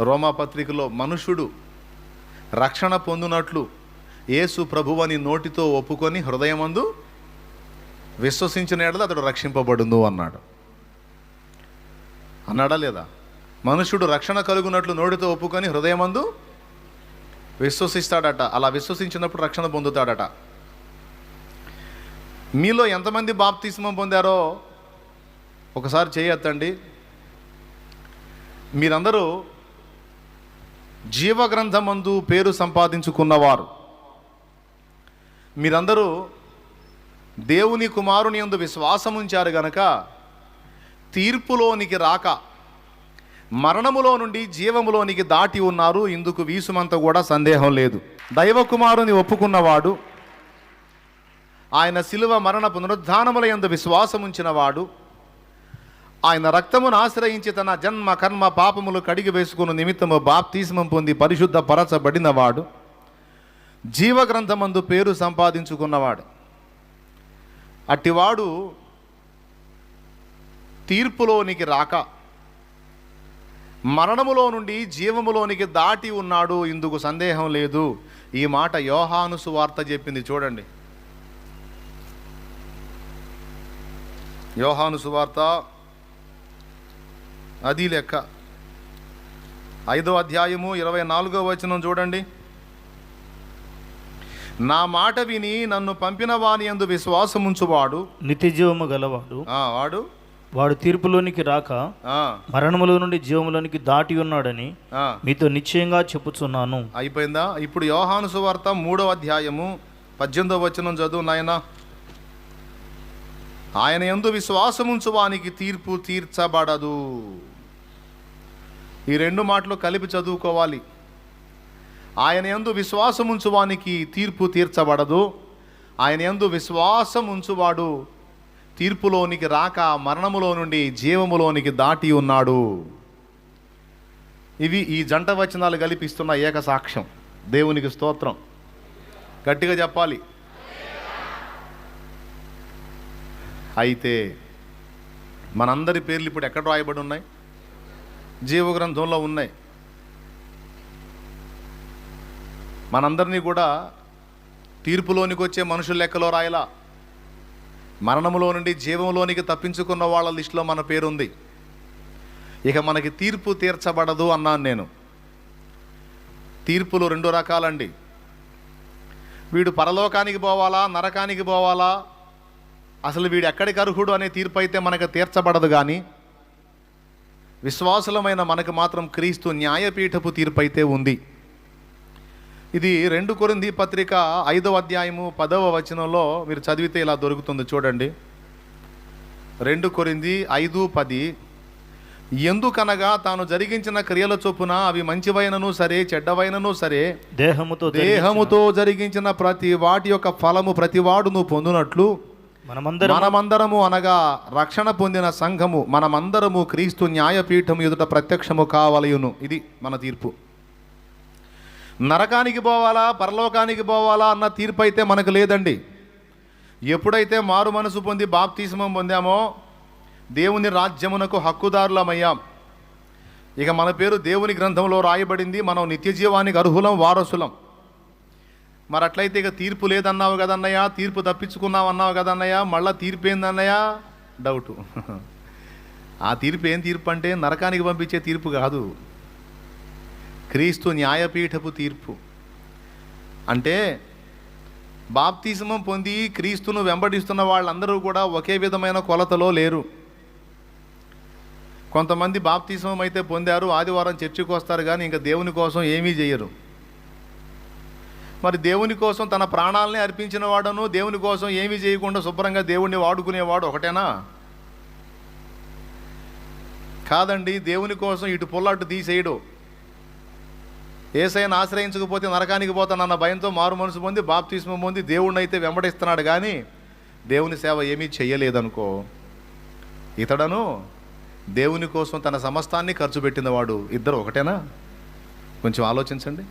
రోమా పత్రికలో మనుషుడు రక్షణ పొందునట్లు యేసు ప్రభువని నోటితో ఒప్పుకొని హృదయమందు విశ్వసించిన ఎడల అతడు రక్షింపబడును అన్నాడు. అన్నాడా లేదా? మనుషుడు రక్షణ కలుగునట్లు నోటితో ఒప్పుకొని హృదయమందు విశ్వసిస్తాడట. అలా విశ్వసించినప్పుడు రక్షణ పొందుతాడట. మీలో ఎంతమంది బాప్తిస్మం పొందారో ఒకసారి చేయొద్దండి మీరందరూ జీవగ్రంథమందు పేరు సంపాదించుకున్నవారు. మీరందరూ దేవుని కుమారుని ఎందు విశ్వాసం ఉంచారు గనక తీర్పులోనికి రాక మరణములో నుండి జీవములోనికి దాటి ఉన్నారు ఇందుకు వీసుమంత కూడా సందేహం లేదు. దైవకుమారుని ఒప్పుకున్నవాడు ఆయన శిలువ మరణ పునరుద్ధానముల ఎందు విశ్వాసం ఉంచినవాడు ఆయన రక్తమును ఆశ్రయించి తన జన్మ కర్మ పాపములు కడిగి వేసుకున్న నిమిత్తము బాప్తిస్మం పొంది పరిశుద్ధ పరచబడినవాడు. జీవగ్రంథమందు పేరు సంపాదించుకున్నవాడు. అట్టివాడు తీర్పులోనికి రాక మరణములో నుండి జీవములోనికి దాటి ఉన్నాడు ఇందుకు సందేహం లేదు. ఈ మాట యోహాను సువార్త చెప్పింది చూడండి. యోహాను సువార్త అది లెక్క. ఐదో అధ్యాయము ఇరవై నాలుగో వచనం చూడండి. నా మాట విని నన్ను పంపిన వాని యందు విశ్వాసముంచువాడు నిత్యజీవము గలవాడు. వాడు? వాడు తీర్పులోనికి రాక మరణములో నుండి జీవములోనికి దాటి ఉన్నాడని మీతో నిశ్చయంగా చెప్పుచున్నాను. అయిపోయిందా? ఇప్పుడు యోహాను సువార్త మూడో అధ్యాయము పద్దెనిమిదో వచనం చదువు నాయన. ఆయన ఎందు విశ్వాసముంచు వానికి తీర్పు తీర్చబడదు. ఈ రెండు మాటలు కలిపి చదువుకోవాలి. ఆయన ఎందు విశ్వాసం ఉంచువానికి తీర్పు తీర్చబడదు. ఆయన ఎందు విశ్వాసం ఉంచువాడు తీర్పులోనికి రాక మరణములో నుండి జీవములోనికి దాటి ఉన్నాడు. ఇవి ఈ జంట వచనాలు కలిపిస్తున్న ఏక సాక్ష్యం. దేవునికి స్తోత్రం. గట్టిగా చెప్పాలి. అయితే మనందరి పేర్లు ఇప్పుడు ఎక్కడ రాయబడి ఉన్నాయి? జీవగ్రంథంలో ఉన్నాయి. మనందరినీ కూడా తీర్పులోనికి వచ్చే మనుషుల లెక్కలో రాయలా. మరణములో నుండి జీవంలోనికి తప్పించుకున్న వాళ్ళ లిస్టులో మన పేరుంది. ఇక మనకి తీర్పు తీర్చబడదు అన్నాను నేను. తీర్పులు రెండు రకాలండి. వీడు పరలోకానికి పోవాలా నరకానికి పోవాలా? అసలు వీడు ఎక్కడికి అర్హుడు అనే తీర్పు అయితే మనకు తీర్చబడదు కానీ విశ్వాసులమైన మనకు మాత్రం క్రీస్తు న్యాయపీఠపు తీర్పు అయితే ఉంది. ఇది రెండు కొరింది పత్రిక ఐదవ అధ్యాయము పదవ వచనంలో మీరు చదివితే ఇలా దొరుకుతుంది చూడండి. రెండు కొరింది ఐదు పది ఎందుకనగా తాను జరిగించిన క్రియల చొప్పున అవి మంచివైనను సరే చెడ్డవైనను సరే దేహముతో దేహముతో జరిగించిన ప్రతి వాటి యొక్క ఫలము ప్రతివాడు నువ్వు పొందునట్లు మనమందరం మనమందరము అనగా రక్షణ పొందిన సంఘము మనమందరము క్రీస్తు న్యాయపీఠం ఎదుట ప్రత్యక్షము కావలయును. ఇది మన తీర్పు. నరకానికి పోవాలా పరలోకానికి పోవాలా అన్న తీర్పు అయితే మనకు లేదండి. ఎప్పుడైతే మారు మనసు పొంది బాప్తీసమం పొందామో దేవుని రాజ్యమునకు హక్కుదారులమయ్యాం. ఇక మన పేరు దేవుని గ్రంథంలో రాయబడింది మనం నిత్యజీవానికి అర్హులం వారసులం. మరి అట్లయితే ఇక తీర్పు లేదన్నావు కదన్నయ్య? తీర్పు తప్పించుకున్నావు అన్నావు కదన్నయ్య? మళ్ళీ తీర్పు ఏందన్నయ్య డౌటు. ఆ తీర్పు ఏం తీర్పు అంటే నరకానికి పంపించే తీర్పు కాదు. క్రీస్తు న్యాయపీఠపు తీర్పు. అంటే బాప్తిజమం పొంది క్రీస్తును వెంబడిస్తున్న వాళ్ళందరూ కూడా ఒకే విధమైన కొలతలో లేరు. కొంతమంది బాప్తిజమం అయితే పొందారు ఆదివారం చర్చికి వస్తారు కానీ ఇంకా దేవుని కోసం ఏమీ చేయరు. మరి దేవుని కోసం తన ప్రాణాలని అర్పించిన వాడను దేవుని కోసం ఏమీ చేయకుండా శుభ్రంగా దేవుణ్ణి వాడుకునేవాడు ఒకటేనా? కాదండి దేవుని కోసం ఇటు పుల్లట్టు తీసేయడు. ఏసైనా ఆశ్రయించకపోతే నరకానికి పోతానన్న భయంతో మారు మనసు పొంది బాప్తిస్మం పొంది దేవుణ్ణి అయితే వెంబడిస్తున్నాడు కానీ దేవుని సేవ ఏమీ చేయలేదనుకో. ఇతడను దేవుని కోసం తన సమస్తాన్ని ఖర్చు పెట్టినవాడు ఇద్దరు ఒకటేనా? కొంచెం ఆలోచించండి.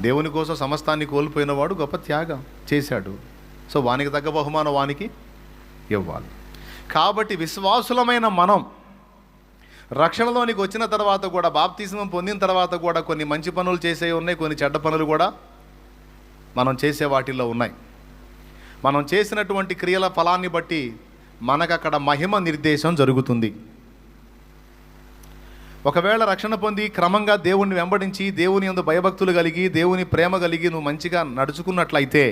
దేవుని కోసం సమస్తాన్ని కోల్పోయినవాడు గొప్ప త్యాగం చేశాడు. సో వానికి తగ్గ బహుమానం వానికి ఇవ్వాలి. కాబట్టి విశ్వాసులమైన మనం రక్షణలోనికి వచ్చిన తర్వాత కూడా బాప్తిస్మం పొందిన తర్వాత కూడా కొన్ని మంచి పనులు చేసేవి ఉన్నాయి కొన్ని చెడ్డ పనులు కూడా మనం చేసే వాటిల్లో ఉన్నాయి. మనం చేసినటువంటి క్రియల ఫలాన్ని బట్టి మనకు అక్కడ మహిమ నిర్దేశం జరుగుతుంది. ఒకవేళ రక్షణ పొంది క్రమంగా దేవుణ్ణి వెంబడించి దేవుని యందు భయభక్తులు కలిగి దేవుని ప్రేమ కలిగి నువ్వు మంచిగా నడుచుకున్నట్లయితే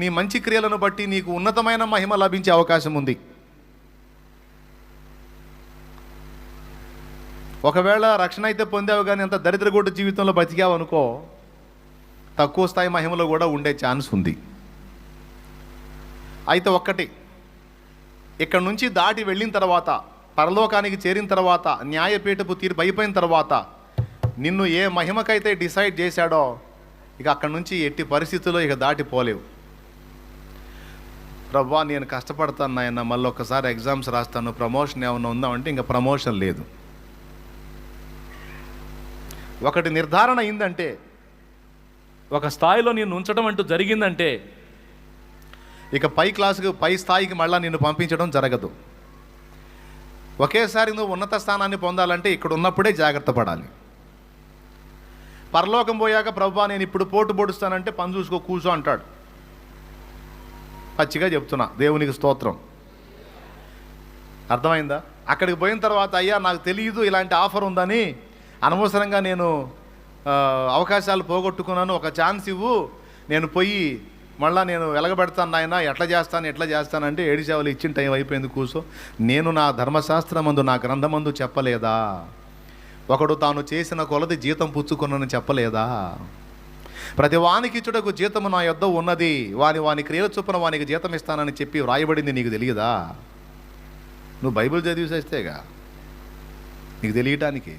నీ మంచి క్రియలను బట్టి నీకు ఉన్నతమైన మహిమ లభించే అవకాశం ఉంది. ఒకవేళ రక్షణ అయితే పొందావు కానీ అంత దరిద్రగొడ్డు జీవితంలో బతికావు అనుకో తక్కువ స్థాయి మహిమలో కూడా ఉండే ఛాన్స్ ఉంది. అయితే ఒక్కటి ఇక్కడ నుంచి దాటి వెళ్ళిన తర్వాత పరలోకానికి చేరిన తర్వాత న్యాయపీఠపు తీర్పు అయిపోయిన తర్వాత నిన్ను ఏ మహిమకైతే డిసైడ్ చేశాడో ఇక అక్కడ నుంచి ఎట్టి పరిస్థితుల్లో ఇక దాటిపోలేవు. ప్రభా నేను కష్టపడతాను నాయన మళ్ళీ ఒకసారి ఎగ్జామ్స్ రాస్తాను ప్రమోషన్ ఏమైనా ఉందామంటే ఇంకా ప్రమోషన్ లేదు. ఒకటి నిర్ధారణ అయిందంటే ఒక స్థాయిలో నేను ఉంచడం అంటూ జరిగిందంటే ఇక పై క్లాసుకు పై స్థాయికి మళ్ళీ నిన్ను పంపించడం జరగదు. ఒకేసారి నువ్వు ఉన్నత స్థానాన్ని పొందాలంటే ఇక్కడ ఉన్నప్పుడే జాగ్రత్త పడాలి. పరలోకం పోయాక ప్రభా నేను ఇప్పుడు పోటు పొడుస్తానంటే పని చూసుకో కూర్చో అంటాడు. పచ్చిగా చెప్తున్నా దేవునికి స్తోత్రం. అర్థమైందా? అక్కడికి పోయిన తర్వాత అయ్యా నాకు తెలియదు ఇలాంటి ఆఫర్ ఉందని అనవసరంగా నేను అవకాశాలు పోగొట్టుకున్నాను ఒక ఛాన్స్ ఇవ్వు నేను పోయి మళ్ళీ నేను వెలగబెడతాను నాయన ఎట్లా చేస్తాను ఎట్లా చేస్తానంటే ఏడు సేవలు ఇచ్చిన టైం అయిపోయింది కూర్చో. నేను నా ధర్మశాస్త్రమందు నా గ్రంథమందు చెప్పలేదా? ఒకడు తాను చేసిన కొలది జీతం పుచ్చుకున్నని చెప్పలేదా? ప్రతి వానికి ఇచ్చుటకు జీతము నా యొద్ద ఉన్నది. వాని వాని క్రియల చొప్పున వానికి జీతం ఇస్తానని చెప్పి వ్రాయబడింది నీకు తెలియదా? నువ్వు బైబిల్ చదివిసేస్తేగా నీకు తెలియటానికి.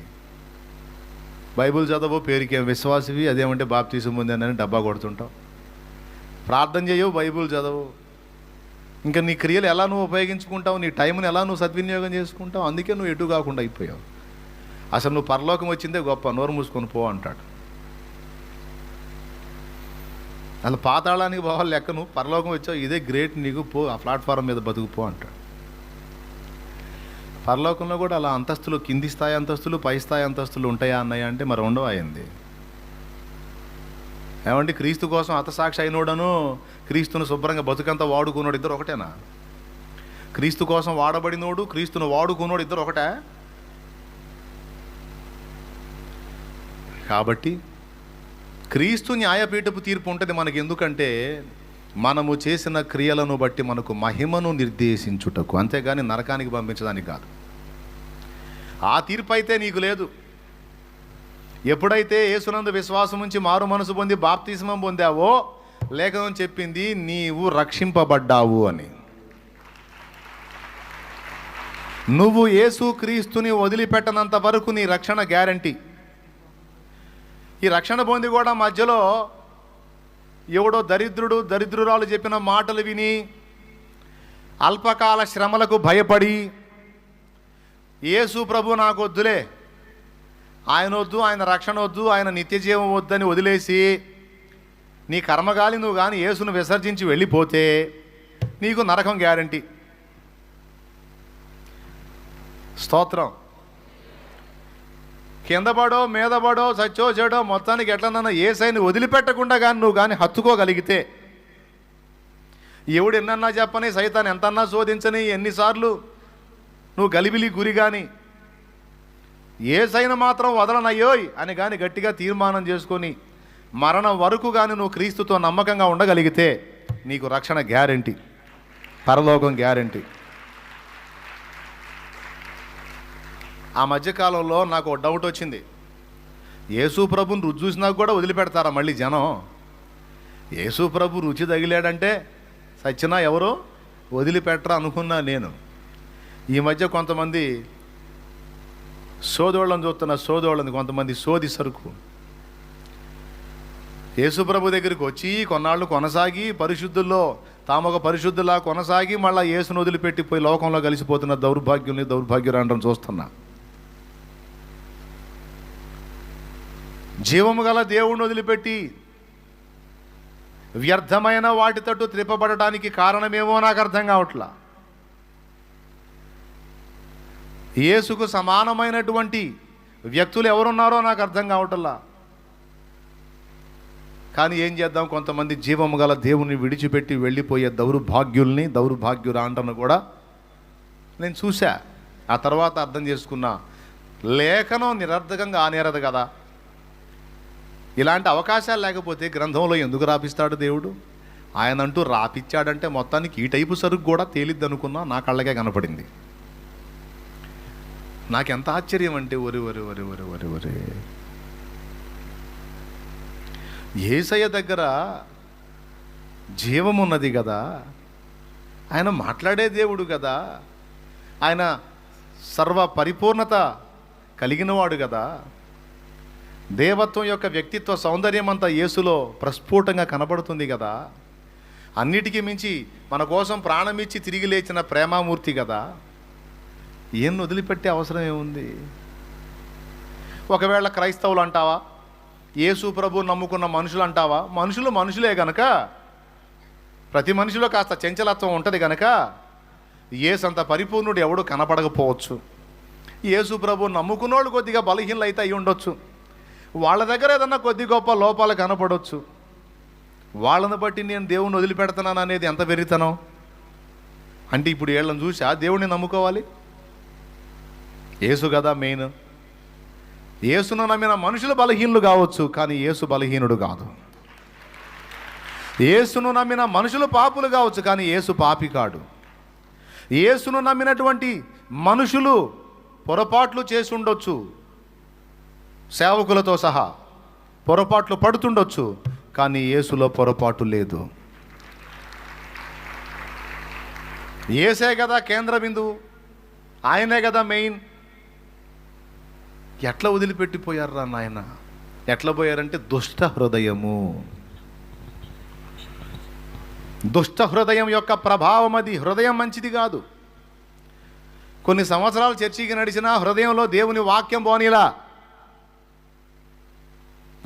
బైబిల్ చదవో పేరుకేం విశ్వాసవి అదేమంటే బాప్తీసం పొందానని డబ్బా కొడుతుంటావు. ప్రార్థన చేయవు బైబిల్ చదవు ఇంకా నీ క్రియలు ఎలా నువ్వు ఉపయోగించుకుంటావు నీ టైంని ఎలా నువ్వు సద్వినియోగం చేసుకుంటావు అందుకే నువ్వు ఎటు కాకుండా అయిపోయావు. అసలు నువ్వు పరలోకం వచ్చిందే గొప్ప నోరు మూసుకొని పో అంటాడు. అసలు పాతాళానికి పోవాలి లెక్క నువ్వు పరలోకం వచ్చావు ఇదే గ్రేట్ నీకు పో ఆ ప్లాట్ఫారం మీద బతుకు పో అంటాడు. పరలోకంలో కూడా అలా అంతస్తులు కింది స్థాయి అంతస్తులు పై స్థాయి అంతస్తులు ఉంటాయా అన్నయ్య అంటే మరి ఉండవు అయింది. ఏమంటే క్రీస్తు కోసం హతసాక్షి అయినోడను క్రీస్తును శుభ్రంగా బతుకంతా వాడుకున్నాడు ఇద్దరు ఒకటేనా? క్రీస్తు కోసం వాడబడినోడు క్రీస్తును వాడుకున్నాడు ఇద్దరు ఒకటే? కాబట్టి క్రీస్తు న్యాయపీఠపు తీర్పు ఉంటుంది మనకి ఎందుకంటే మనము చేసిన క్రియలను బట్టి మనకు మహిమను నిర్దేశించుటకు. అంతేగాని నరకానికి పంపించడానికి కాదు. ఆ తీర్పు అయితే నీకు లేదు. ఎప్పుడైతే యేసునందు విశ్వాసం ఉంచి మారు మనసు పొంది బాప్తిస్మం పొందావో లేఖనం చెప్పింది నీవు రక్షింపబడ్డావు అని. నువ్వు యేసు క్రీస్తుని వదిలిపెట్టనంత వరకు నీ రక్షణ గ్యారంటీ. ఈ రక్షణ పొంది కూడా మధ్యలో ఎవడో దరిద్రుడు దరిద్రురాలు చెప్పిన మాటలు విని అల్పకాల శ్రమలకు భయపడి యేసు ప్రభు నాకు వద్దులే ఆయన వద్దు ఆయన రక్షణ వద్దు ఆయన నిత్యజీవం వద్దని వదిలేసి నీ కర్మగాలి నువ్వు కానీ యేసును విసర్జించి వెళ్ళిపోతే నీకు నరకం గ్యారంటీ. స్తోత్రం. కింద పడో మీద పడో చెడో మొత్తానికి ఎట్లనన్నా ఏ సైని వదిలిపెట్టకుండా కానీ నువ్వు కానీ హత్తుకోగలిగితే ఎవడు ఎన్నన్నా చెప్పని సైతాన్ని ఎంతన్నా శోధించని ఎన్నిసార్లు నువ్వు గలిబిలి గురి కానీ ఏ సైన మాత్రం వదలనయ్యోయ్ అని కానీ గట్టిగా తీర్మానం చేసుకొని మరణం వరకు కానీ నువ్వు క్రీస్తుతో నమ్మకంగా ఉండగలిగితే నీకు రక్షణ గ్యారంటీ. పరలోకం గ్యారంటీ. ఆ మధ్యకాలంలో నాకు ఒక డౌట్ వచ్చింది. యేసు ప్రభుని రుచి చూసినా కూడా వదిలిపెడతారా మళ్ళీ జనం? యేసు ప్రభు రుచి తగిలాడంటే సచ్చినా ఎవరు? వదిలిపెట్టరా అనుకున్నా నేను. ఈ మధ్య కొంతమంది సోదోళ్ళని చూస్తున్న సోదోళ్ళని కొంతమంది సోది సరుకు. యేసుప్రభు దగ్గరికి వచ్చి కొన్నాళ్ళు కొనసాగి పరిశుద్ధుల్లో తాము ఒక పరిశుద్ధులా కొనసాగి మళ్ళీ యేసును వదిలిపెట్టి పోయి లోకంలో కలిసిపోతున్న దౌర్భాగ్యుల్ని దౌర్భాగ్యురాండ్రం చూస్తున్నా. జీవము గల దేవుణ్ణి వదిలిపెట్టి వ్యర్థమైన వాటి తట్టు త్రిపబడటానికి కారణమేమో నాకు అర్థం కావట్లా. యేసుకు సమానమైనటువంటి వ్యక్తులు ఎవరున్నారో నాకు అర్థం కావటల్లా కానీ ఏం చేద్దాం? కొంతమంది జీవము గల దేవుని విడిచిపెట్టి వెళ్ళిపోయే దౌర్భాగ్యుల్ని దౌర్భాగ్యురాంటను కూడా నేను చూశా. ఆ తర్వాత అర్థం చేసుకున్నా లేఖనం నిరర్ధకంగా ఆనేరదు కదా. ఇలాంటి అవకాశాలు లేకపోతే గ్రంథంలో ఎందుకు రాపిస్తాడు దేవుడు? ఆయన అంటూ రాపిచ్చాడంటే మొత్తానికి ఈ టైపు సరుకు కూడా తేలిద్ది అనుకున్నా నా కళ్ళకే కనపడింది. నాకెంత ఆశ్చర్యం అంటే ఒరి ఒరి ఒరి ఒరి ఒరి ఒరి. ఏసయ్య దగ్గర జీవమున్నది కదా ఆయన మాట్లాడే దేవుడు కదా ఆయన సర్వ పరిపూర్ణత కలిగినవాడు కదా దేవత్వం యొక్క వ్యక్తిత్వ సౌందర్యం అంతా యేసులో ప్రస్ఫుటంగా కనబడుతుంది కదా అన్నిటికీ మించి మన కోసం ప్రాణమిచ్చి తిరిగి లేచిన ప్రేమామూర్తి కదా ఏం వదిలిపెట్టే అవసరం ఏముంది? ఒకవేళ క్రైస్తవులు అంటావా? యేసు ప్రభు నమ్ముకున్న మనుషులు అంటావా? మనుషులు మనుషులే గనక. ప్రతి మనిషిలో కాస్త చంచలత్వం ఉంటుంది గనక. ఏసంత పరిపూర్ణుడు ఎవడు కనపడకపోవచ్చు. యేసు ప్రభు నమ్ముకున్నోళ్ళు కొద్దిగా బలహీనలు అయితే అయి ఉండొచ్చు. వాళ్ళ దగ్గర ఏదన్నా కొద్ది గొప్ప లోపాలు కనపడవచ్చు వాళ్ళని బట్టి నేను దేవుణ్ణి వదిలిపెడుతున్నాను అనేది ఎంత వెరితనం అంటే ఇప్పుడు వీళ్ళని చూసా దేవుణ్ణి నమ్ముకోవాలి? యేసు కదా మెయిన్ యేసును నమ్మిన మనుషులు బలహీనులు కావచ్చు కానీ యేసు బలహీనుడు కాదు. యేసును నమ్మిన మనుషులు పాపులు కావచ్చు కానీ యేసు పాపి కాడు. యేసును నమ్మినటువంటి మనుషులు పొరపాట్లు చేసి ఉండొచ్చు సేవకులతో సహా పొరపాట్లు పడుతుండొచ్చు కానీ యేసులో పొరపాటు లేదు. ఏసే కదా కేంద్ర బిందువు ఆయనే కదా మెయిన్ ఎట్లా వదిలిపెట్టిపోయారా నాయన? ఎట్లా పోయారంటే దుష్ట హృదయము. దుష్ట హృదయం యొక్క ప్రభావం అది. హృదయం మంచిది కాదు. కొన్ని సంవత్సరాలు చర్చికి నడిచినా హృదయంలో దేవుని వాక్యం పోనీలా.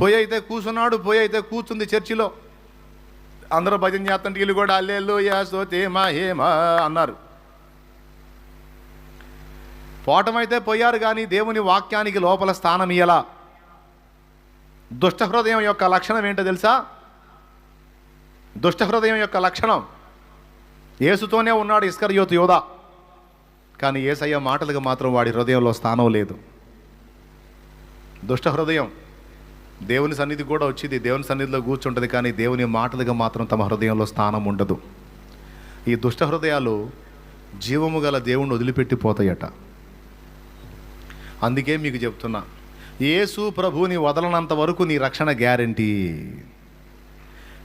పోయి అయితే కూర్చున్నాడు పోయి అయితే కూర్చుంది చర్చిలో. అందరూ భజన చేస్తుంటే వీళ్ళు కూడా అల్లెల్లు యాసో తేమా హేమా అన్నారు. పోవటమైతే పోయారు కానీ దేవుని వాక్యానికి లోపల స్థానం ఇయ్యలా. దుష్ట హృదయం యొక్క లక్షణం ఏంటో తెలుసా? దుష్ట హృదయం యొక్క లక్షణం యేసుతోనే ఉన్నాడు ఇస్కర్యోతు యోధ. కానీ ఏసయ్య మాటలకు మాత్రం వాడి హృదయంలో స్థానం లేదు. దుష్ట హృదయం దేవుని సన్నిధి కూడా వచ్చింది దేవుని సన్నిధిలో కూర్చుంటుంది కానీ దేవుని మాటలుగా మాత్రం తమ హృదయంలో స్థానం ఉండదు. ఈ దుష్ట హృదయాలు జీవము గల దేవుణ్ణి వదిలిపెట్టిపోతాయట. అందుకే మీకు చెప్తున్నా. యేసు ప్రభుని వదలనంత వరకు నీ రక్షణ గ్యారంటీ.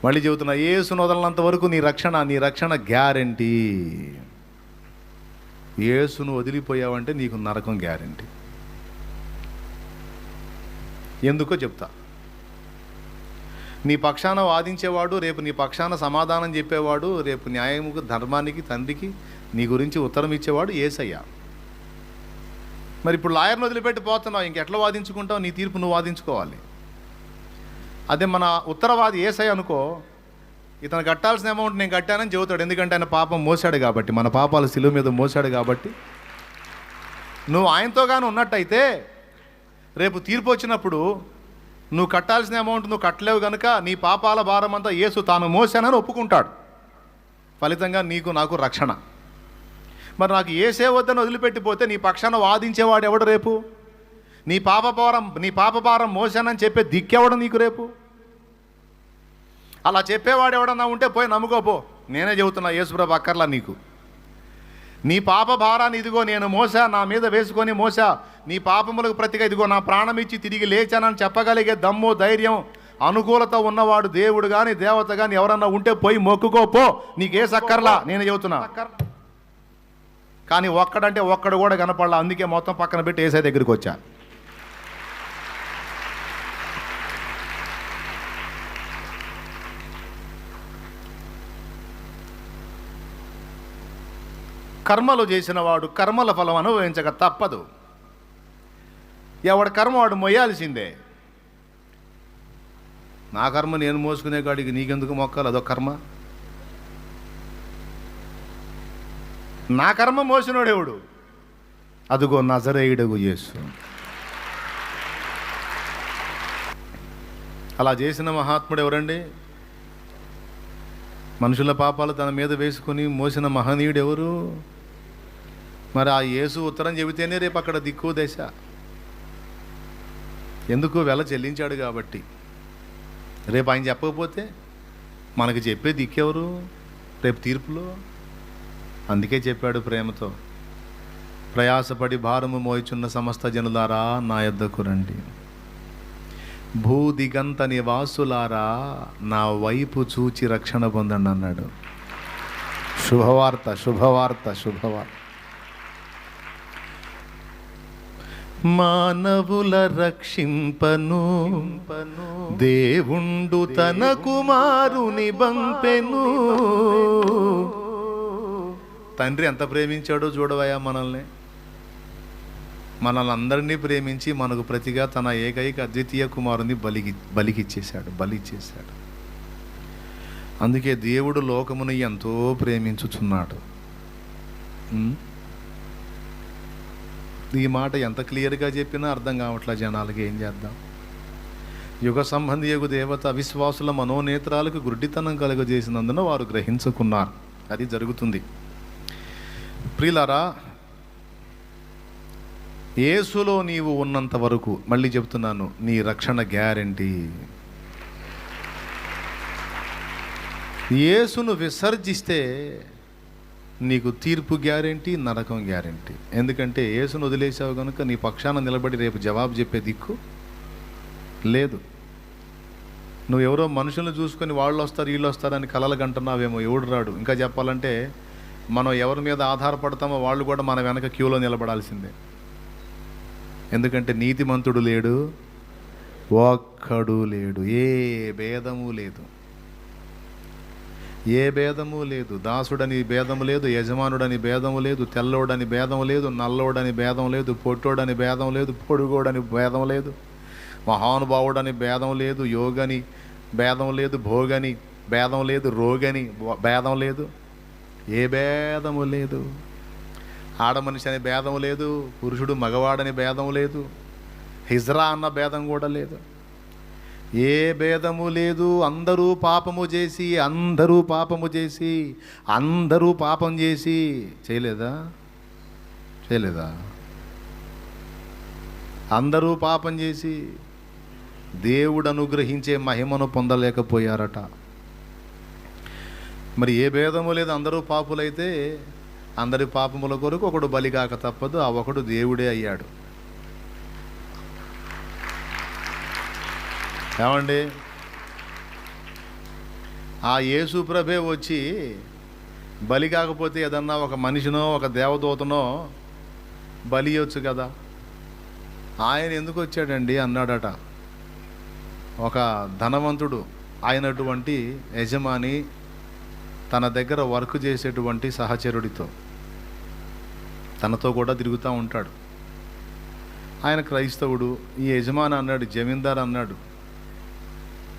మళ్ళీ చెబుతున్నా యేసును వదలనంత వరకు నీ రక్షణ నీ రక్షణ గ్యారంటీ. యేసును వదిలిపోయావంటే నీకు నరకం గ్యారంటీ. ఎందుకో చెప్తా. నీ పక్షాన వాదించేవాడు రేపు నీ పక్షాన సమాధానం చెప్పేవాడు రేపు న్యాయముకు ధర్మానికి తండ్రికి నీ గురించి ఉత్తరం ఇచ్చేవాడు ఏసయ్యా. మరి ఇప్పుడు లాయర్ని వదిలిపెట్టి పోతున్నావు ఇంకెట్లా వాదించుకుంటావు? నీ తీర్పు నువ్వు వాదించుకోవాలి. అదే మన ఉత్తరవాది ఏసై అనుకో ఇతను కట్టాల్సిన అమౌంట్ నేను కట్టానని చెబుతాడు. ఎందుకంటే ఆయన పాపం మోసాడు కాబట్టి మన పాపాలు శిలువ మీద మోసాడు కాబట్టి. నువ్వు ఆయనతో కానీ ఉన్నట్టయితే రేపు తీర్పు వచ్చినప్పుడు నువ్వు కట్టాల్సిన అమౌంట్ నువ్వు కట్టలేవు కనుక నీ పాపాల భారం అంతా యేసు తాను మోసానని ఒప్పుకుంటాడు. ఫలితంగా నీకు నాకు రక్షణ. మరి నాకు ఏసే వద్దని వదిలిపెట్టిపోతే నీ పక్షాన వాదించేవాడు ఎవడు రేపు? నీ పాప భారం నీ పాప భారం మోసానని చెప్పే దిక్కెవడు నీకు రేపు? అలా చెప్పేవాడు ఎవడన్నా ఉంటే పోయి నమ్ముకోపో నేనే చెబుతున్నా యేసుప్రభు అక్కర్లా నీకు. నీ పాప భారాన్ని ఇదిగో నేను మోసా నా మీద వేసుకొని మోసా. నీ పాపములకు ప్రతిగా ఇదిగో నా ప్రాణం ఇచ్చి తిరిగి లేచానని చెప్పగలిగే దమ్ము ధైర్యం అనుకూలత ఉన్నవాడు దేవుడు కానీ దేవత కానీ ఎవరన్నా ఉంటే పోయి మొక్కుకో పో. నీకే సక్కర్లా నేను చెబుతున్నా. కానీ ఒక్కడంటే ఒక్కడు కూడా కనపడాల. అందుకే మొత్తం పక్కన పెట్టి ఏసై దగ్గరికి వచ్చా. కర్మలు చేసిన వాడు కర్మల ఫలం అనుభవించక తప్పదు. ఎవడి కర్మ వాడు మొయ్యాల్సిందే. నా కర్మ నేను మోసుకునే కాడికి నీకెందుకు మొక్కాలి? అదో కర్మ. నా కర్మ మోసినోడెవడు? అదుగో నజరేయుడగు యేసు. అలా చేసిన మహాత్ముడు ఎవరండి మనుషుల పాపాలు తన మీద వేసుకొని మోసిన మహనీయుడు ఎవరు మరి ఆ యేసు ఉత్తరం చెబితేనే రేపు అక్కడ దిక్కు దశ. ఎందుకు వెల చెల్లించాడు కాబట్టి? రేపు ఆయన చెప్పకపోతే మనకి చెప్పే దిక్కెవరు? రేపు తీర్పులో? అందుకే చెప్పాడు ప్రేమతో ప్రయాసపడి భారము మోయిచున్న సమస్త జనులారా నా యొద్దకు రండి. భూదిగంత నివాసులారా నా వైపు చూచి రక్షణ పొందండి అన్నాడు. శుభవార్త శుభవార్త శుభవార్త. మానవుల రక్షింపను దేవుండు తన కుమారుని బంపెను. తండ్రి ఎంత ప్రేమించాడో చూడవయ్యా మనల్ని. మనల్ని అందరినీ ప్రేమించి మనకు ప్రతిగా తన ఏకైక అద్వితీయ కుమారుని బలికి బలికిచ్చేశాడు బలిచ్చేశాడు. అందుకే దేవుడు లోకమును ఎంతో ప్రేమించుచున్నాడు. ఈ మాట ఎంత క్లియర్గా చెప్పినా అర్థం కావట్లే జనాలకి ఏం చేద్దాం? యుగ సంబంధి యుగ దేవత అవిశ్వాసుల మనోనేత్రాలకు గుడ్డితనం కలుగజేసినందున వారు గ్రహించుకున్నారు. అది జరుగుతుంది. ప్రియులారా యేసులో నీవు ఉన్నంత వరకు మళ్ళీ చెప్తున్నాను నీ రక్షణ గ్యారంటీ. యేసును విసర్జిస్తే నీకు తీర్పు గ్యారంటీ నరకం గ్యారంటీ. ఎందుకంటే యేసును వదిలేసావు కనుక నీ పక్షాన నిలబడి రేపు జవాబు చెప్పే దిక్కు లేదు. నువ్వు ఎవరో మనుషులను చూసుకొని వాళ్ళు వస్తారు వీళ్ళు వస్తారని కలలు కంటున్నావేమో ఎవడు రాడు. ఇంకా చెప్పాలంటే మనం ఎవరి మీద ఆధారపడతామో వాళ్ళు కూడా మన వెనక క్యూలో నిలబడాల్సిందే. ఎందుకంటే నీతిమంతుడు లేడు ఒక్కడు లేడు ఏ భేదము లేదు. ఏ భేదము లేదు దాసుడని భేదము లేదు యజమానుడని భేదము లేదు తెల్లోడని భేదం లేదు నల్లోడని భేదం లేదు పొట్టోడని భేదం లేదు పొడుగోడని భేదం లేదు మహానుభావుడని భేదం లేదు యోగని భేదం లేదు భోగని భేదం లేదు రోగని భేదం లేదు. ఏ భేదము లేదు. ఆడ మనిషి అనే భేదం లేదు పురుషుడు మగవాడని భేదం లేదు హిజ్రా అన్న భేదం కూడా లేదు. ఏ భేదము లేదు అందరూ పాపము చేసి అందరూ పాపము చేసి అందరూ పాపం చేసి చేయలేదా? చేయలేదా? అందరూ పాపం చేసి దేవుడు అనుగ్రహించే మహిమను పొందలేకపోయారట. మరి ఏ భేదము లేదు. అందరూ పాపులైతే అందరి పాపముల కొరకు ఒకడు బలిగాక తప్పదు. ఆ ఒకడు దేవుడే అయ్యాడు. ఏమండి? ఆ యేసు ప్రభే వచ్చి బలి కాకపోతే ఏదన్నా ఒక మనిషినో ఒక దేవదూతనో బలి ఇవ్వచ్చు కదా? ఆయన ఎందుకు వచ్చాడండి? అన్నాడట. ఒక ధనవంతుడు. అయినటువంటి యజమాని తన దగ్గర వర్క్ చేసేటువంటి సహచరుడితో. తనతో కూడా తిరుగుతూ ఉంటాడు. ఆయన క్రైస్తవుడు ఈ యజమాని అన్నాడు జమీందార్ అన్నాడు.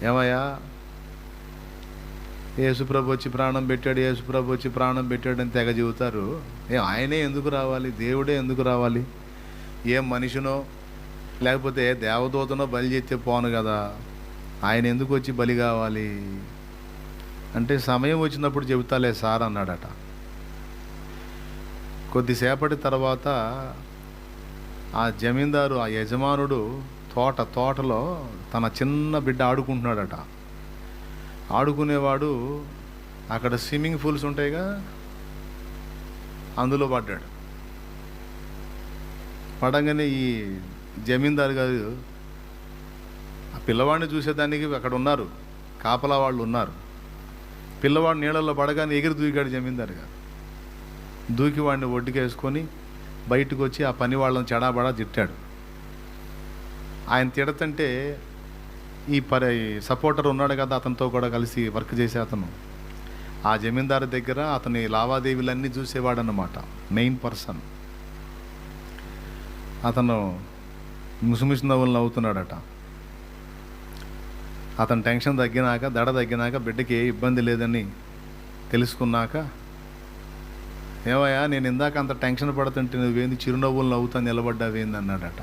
ఏమయ్యా? యేసుప్రభు వచ్చి ప్రాణం పెట్టాడు యేసుప్రభు వచ్చి ప్రాణం పెట్టాడు అని తెగ చెబుతారు. ఏ ఆయనే ఎందుకు రావాలి? దేవుడే ఎందుకు రావాలి? ఏ మనిషినో లేకపోతే దేవదూతనో బలి చేస్తే పోను కదా. ఆయన ఎందుకు వచ్చి బలి కావాలి? అంటే సమయం వచ్చినప్పుడు చెబుతాలే సార్ అన్నాడట. కొద్దిసేపటి తర్వాత ఆ జమీందారు ఆ యజమానుడు తోట తోటలో తన చిన్న బిడ్డ ఆడుకుంటున్నాడట. ఆడుకునేవాడు అక్కడ స్విమ్మింగ్ పూల్స్ ఉంటాయిగా అందులో పడ్డాడు. పడంగానే ఈ జమీందారు గారు ఆ పిల్లవాడిని చూసేదానికి అక్కడ ఉన్నారు. కాపలా వాళ్ళు ఉన్నారు. పిల్లవాడు నీళ్ళల్లో పడగానే ఎగిరి దూకాడు జమీందారు గారు దూకి వాడిని ఒడ్డుకేసుకొని బయటకు వచ్చి ఆ పని వాళ్ళని చెడాబడా తిట్టాడు. ఆయన తిడతంటే ఈ పరి సపోర్టర్ ఉన్నాడు కదా అతనితో కూడా కలిసి వర్క్ చేసే అతను. ఆ జమీందారు దగ్గర అతని లావాదేవీలన్నీ చూసేవాడన్నమాట మెయిన్ పర్సన్. అతను ముసుముసు నవ్వులు నవ్వుతున్నాడట. అతని టెన్షన్ తగ్గినాక దడ తగ్గినాక బిడ్డకి ఏ ఇబ్బంది లేదని తెలుసుకున్నాక ఏమయ్యా నేను ఇందాక అంత టెన్షన్ పడుతుంటే నువ్వేంది చిరునవ్వులు నవ్వుతా నిలబడ్డావేంది అన్నాడట.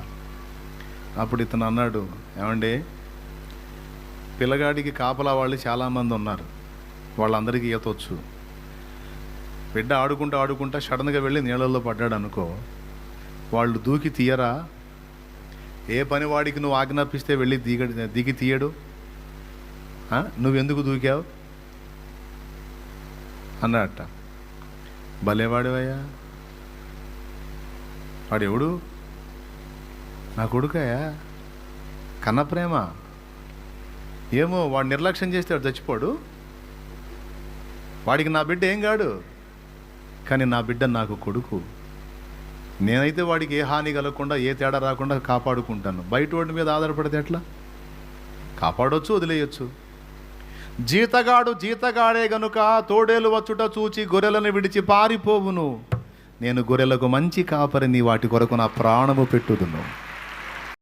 అప్పుడు ఇతను అన్నాడు ఏమండి పిల్లగాడికి కాపలా వాళ్ళు చాలామంది ఉన్నారు. వాళ్ళందరికీ ఈత వచ్చు బిడ్డ ఆడుకుంటూ ఆడుకుంటా సడన్గా వెళ్ళి నీళ్ళల్లో పడ్డాడు అనుకో వాళ్ళు దూకి తీయరా? ఏ పని వాడికి నువ్వు ఆజ్ఞాపిస్తే వెళ్ళి దిగ దిగి తీయడు? నువ్వెందుకు దూకావు? అన్నాడట. భలేవాడివయ్యా? వాడు ఎవడు నా కొడుకయ్యా? కన్న ప్రేమ ఏమో వాడు నిర్లక్ష్యం చేస్తే వాడు చచ్చిపోడు. వాడికి నా బిడ్డ ఏం కాడు కానీ నా బిడ్డ నాకు కొడుకు. నేనైతే వాడికి ఏ హాని కలగకుండా ఏ తేడా రాకుండా కాపాడుకుంటాను. బయట వాడి మీద ఆధారపడితే ఎట్లా? కాపాడవచ్చు వదిలేయచ్చు. జీతగాడు జీతగాడే గనుక తోడేలు వచ్చుట చూచి గొర్రెలను విడిచి పారిపోవును. నేను గొర్రెలకు మంచి కాపరిని వాటి కొరకు నా ప్రాణము పెట్టుదును.